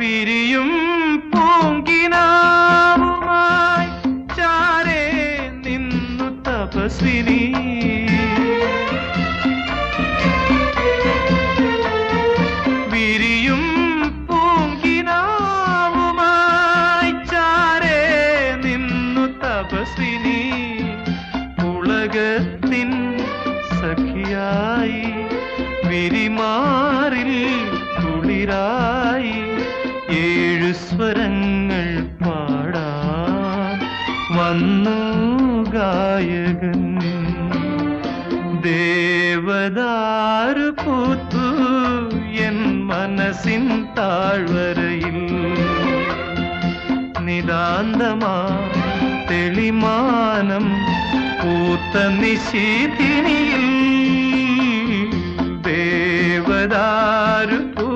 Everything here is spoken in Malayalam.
വിരിയും പൂങ്കിനാവുമായി ചാരേ നിന്നു തപസ്വിനി വിരിയും പൂങ്കിനാവുമായി ചാരേ നിന്നു തപസ്വിനി ഉലകത്തിൻ സഖിയായി വിരിമാറിൽ കുളിരാ സ്വരങ്ങൾ പാടാ വന്നു ഗായകൻ. ദേവദാരു പൂത്തു എൻ മനസ്സിൻ താഴ്വരയിൽ. നിതാന്തമാ തെളിമാനം പൂത്ത നിശീതിനിയിൽ. ദേവദാരു പൂ